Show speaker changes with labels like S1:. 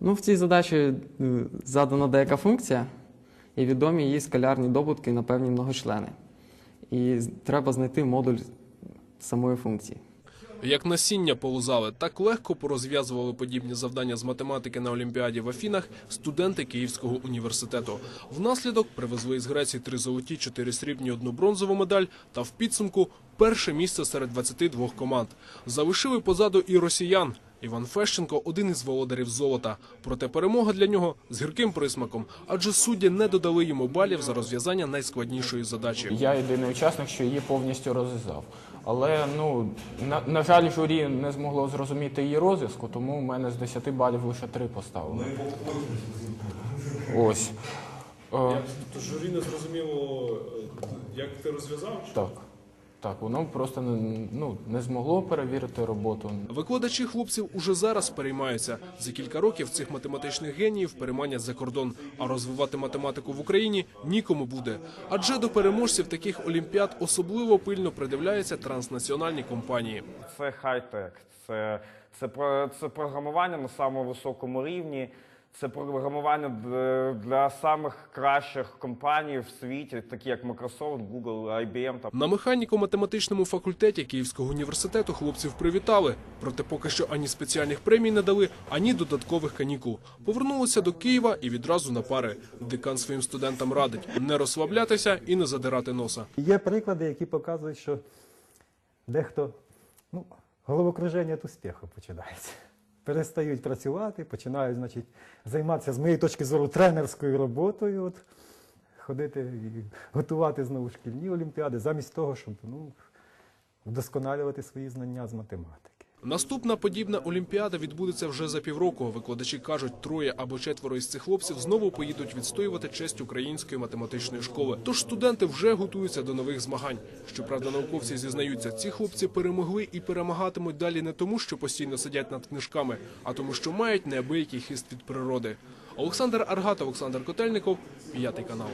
S1: Ну, в цій задачі е, задана деяка функція, і відомі її скалярні добутки на певні многочлени. І треба знайти модуль самої функції.
S2: Як насіння полузали, так легко порозв'язували подібні завдання з математики на Олімпіаді в Афінах студенти Київського університету. Внаслідок привезли із Греції три золоті, чотири срібні, одну бронзову медаль та в підсумку перше місце серед 22 команд. Залишили позаду і росіян. Іван Фещенко один із володарів золота. Проте перемога для нього з гірким присмаком, адже судді не додали йому балів за розв'язання найскладнішої задачі.
S3: Я єдиний учасник, що її повністю розв'язав. Але ну на, на жаль, журі не змогло зрозуміти її розв'язку, тому в мене з 10 балів лише 3 поставили. Ось. Е,
S4: То журі не зрозуміло, е, як ти розв'язав? чи?
S3: так. Так, воно просто не, ну, не змогло перевірити роботу.
S2: Викладачі хлопців уже зараз переймаються. За кілька років цих математичних геніїв переманять за кордон, а розвивати математику в Україні нікому буде. Адже до переможців таких олімпіад особливо пильно придивляються транснаціональні компанії.
S5: Це хай-тек, це, це, про- це програмування на самому високому рівні. Це програмування для самих кращих компаній в світі, такі як Microsoft, Google, IBM. Там.
S2: На механіко-математичному факультеті Київського університету хлопців привітали. Проте поки що ані спеціальних премій не дали, ані додаткових канікул. Повернулися до Києва і відразу на пари. Декан своїм студентам радить не розслаблятися і не задирати носа.
S6: Є приклади, які показують, що дехто ну, головокруження від успіху починається. Перестають працювати, починають значить, займатися, з моєї точки зору, тренерською роботою, от, ходити і готувати знову шкільні олімпіади, замість того, щоб ну, вдосконалювати свої знання з математики.
S2: Наступна подібна олімпіада відбудеться вже за півроку. Викладачі кажуть, троє або четверо із цих хлопців знову поїдуть відстоювати честь української математичної школи. Тож студенти вже готуються до нових змагань. Щоправда, науковці зізнаються, ці хлопці перемогли і перемагатимуть далі не тому, що постійно сидять над книжками, а тому, що мають неабиякий хист від природи. Олександр Аргат, Олександр Котельников, п'ятий канал.